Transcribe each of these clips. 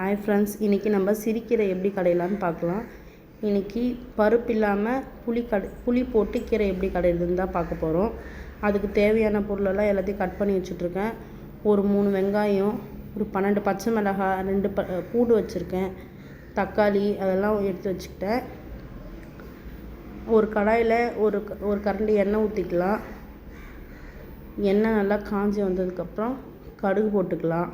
Hi friends இன்றைக்கி நம்ம சிரிக்கீரை எப்படி கடையலான்னு பார்க்கலாம். இன்றைக்கி பருப்பு இல்லாமல் புளி கடை புளி போட்டு கீரை எப்படி கடையிறதுன்னு தான் பார்க்க போகிறோம் அதுக்கு தேவையான பொருளெல்லாம் எல்லாத்தையும் கட் பண்ணி வச்சுட்ருக்கேன். ஒரு மூணு வெங்காயம் ஒரு பன்னெண்டு பச்சை மிளகாய் ரெண்டு ப பூண்டு வச்சுருக்கேன். தக்காளி அதெல்லாம் எடுத்து வச்சுக்கிட்டேன். ஒரு கடாயில் ஒரு க- ஒரு கரண்டி எண்ணெய் ஊற்றிக்கலாம் எண்ணெய் நல்லா காஞ்சி வந்ததுக்கப்புறம் கடுகு போட்டுக்கலாம்.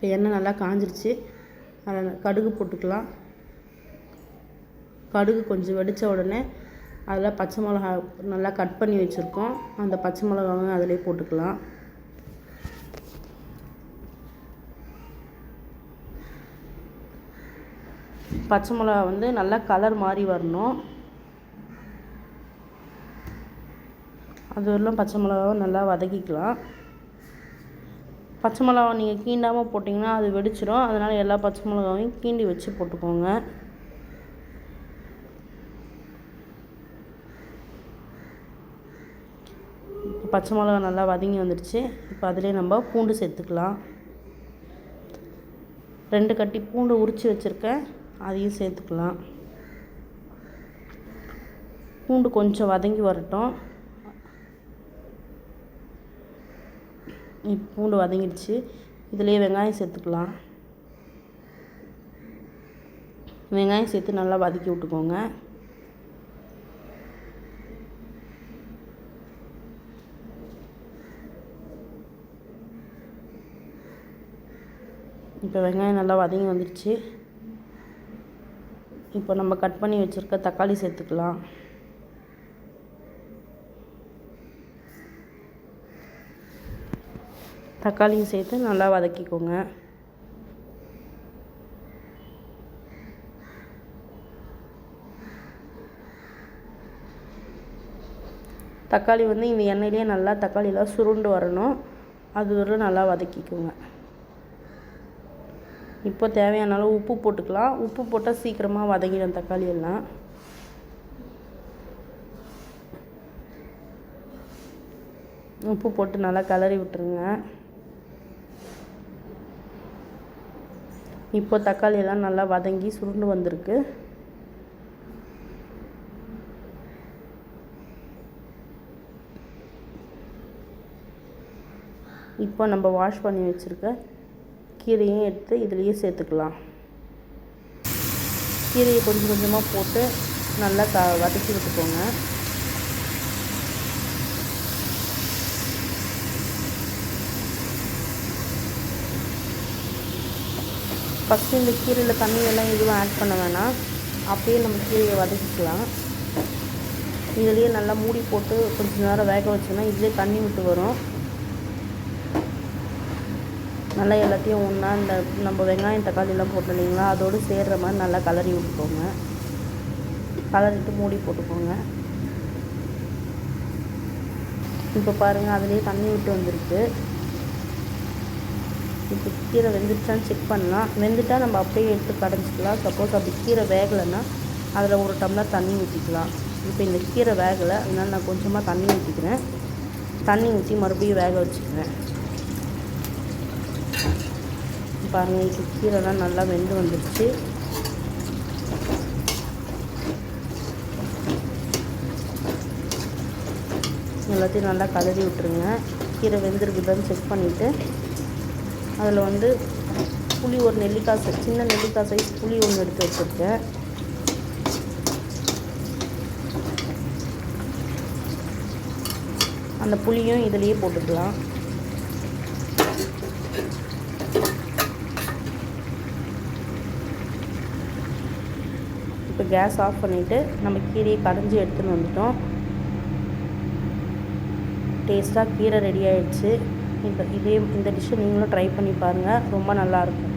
இப்போ எண்ணெய் நல்லா காஞ்சிருச்சு. அதில் கடுகு போட்டுக்கலாம். கடுகு கொஞ்சம் வெடித்த உடனே அதில் பச்சை மிளகா நல்லா கட் பண்ணி வச்சுருக்கோம். அந்த பச்சை மிளகாவும் அதிலே போட்டுக்கலாம். பச்சை மிளகா வந்து நல்லா கலர் மாறி வரணும். அது வரலாம் பச்சை மிளகாவும் நல்லா வதக்கிக்கலாம். பச்சை மிளகாவை நீங்கள் கீண்டாமல் போட்டிங்கன்னா அது வெடிச்சிடும் அதனால் எல்லா பச்சை மிளகாவையும் கீண்டி வச்சு போட்டுக்கோங்க. பச்சை மிளகா நல்லா வதங்கி வந்துடுச்சு இப்போ அதிலே நம்ம பூண்டு சேர்த்துக்கலாம். ரெண்டு கட்டி பூண்டு உரித்து வச்சுருக்கேன். அதையும் சேர்த்துக்கலாம். பூண்டு கொஞ்சம் வதங்கி வரட்டும் இப்போ பூண்டு வதங்கிடுச்சு. இதுலேயே வெங்காயம் சேர்த்துக்கலாம். வெங்காயம் சேர்த்து நல்லா வதக்கி விட்டுக்கோங்க. இப்போ வெங்காயம் நல்லா வதங்கி வந்துடுச்சு. இப்போ நம்ம கட் பண்ணி வச்சுருக்க தக்காளி சேர்த்துக்கலாம். தக்காளியும் சேர்த்து நல்லா வதக்கிக்கோங்க. தக்காளி வந்து இந்த எண்ணெயிலே நல்லா தக்காளியெலாம் சுருண்டு வரணும். அது வரை நல்லா வதக்கிக்கோங்க. இப்போ தேவையான அளவு உப்பு போட்டுக்கலாம். உப்பு போட்டால் சீக்கிரமாக வதங்கிடும் தக்காளி எல்லாம் உப்பு போட்டு நல்லா கிளறி விட்டுருங்க. இப்போ தக்காளி எல்லாம் நல்லா வதங்கி சுருண்டு வந்திருக்கு. இப்போ நம்ம வாஷ் பண்ணி வச்சுருக்க கீரையும் எடுத்து இதுலேயே சேர்த்துக்கலாம். கீரையை கொஞ்சம் கொஞ்சமாக போட்டு நல்லா க வதக்கி விட்டுக்கோங்க. ஃபஸ்ட்டு இந்த கீரையில் தண்ணியெல்லாம் எதுவும் ஆட் பண்ண வேணாம். அப்படியே நம்ம கீரையை வதக்கிக்கலாம். இதுலேயே நல்லா மூடி போட்டு கொஞ்ச நேரம் வேக வச்சோன்னா இதுலேயே தண்ணி விட்டு வரும். நல்லா எல்லாத்தையும் ஒன்றா இந்த நம்ம வெங்காயம் தக்காளிலாம் போட்டோம் இல்லைங்களா? அதோடு சேர்கிற மாதிரி நல்லா கலரி விட்டுக்கோங்க. கலரிட்டு மூடி போட்டுக்கோங்க. இப்போ பாருங்கள் அதுலேயே தண்ணி விட்டு வந்திருக்கு. இப்போ கீரை வெந்துருச்சான்னு செக் பண்ணலாம். வெந்துட்டால் நம்ம அப்படியே எடுத்து கடைஞ்சிக்கலாம். சப்போஸ் அப்படி கீரை வேகலைன்னா அதில் ஒரு டம்ளர் தண்ணி ஊற்றிக்கலாம் இப்போ இந்த கீரை வேகலை அதனால் நான் கொஞ்சமாக தண்ணி ஊற்றிக்கிறேன் தண்ணி ஊற்றி மறுபடியும் வேக வச்சுக்கிறேன். பாருங்கள் இப்போ கீரைலாம் நல்லா வெந்து வந்துடுச்சு எல்லாத்தையும் நல்லா கலரி விட்டுருங்க. கீரை வெந்திருக்குதான்னு செக் பண்ணிவிட்டு அதில் வந்து புளி ஒரு நெல்லிக்காய் சின்ன நெல்லிக்காய் சைஸ் புளி ஒன்று எடுத்து வச்சுருக்கேன். அந்த புளியும் இதுலேயே போட்டுக்கலாம். இப்போ கேஸ் ஆஃப் பண்ணிவிட்டு நம்ம கீரையை கடைஞ்சி எடுத்துன்னு வந்துட்டோம். டேஸ்ட்டாக கீரை ரெடி ஆகிடுச்சு இப்போ இதே இந்த டிஷ்ஷை நீங்களும் ட்ரை பண்ணி பாருங்கள் ரொம்ப நல்லாயிருக்கும்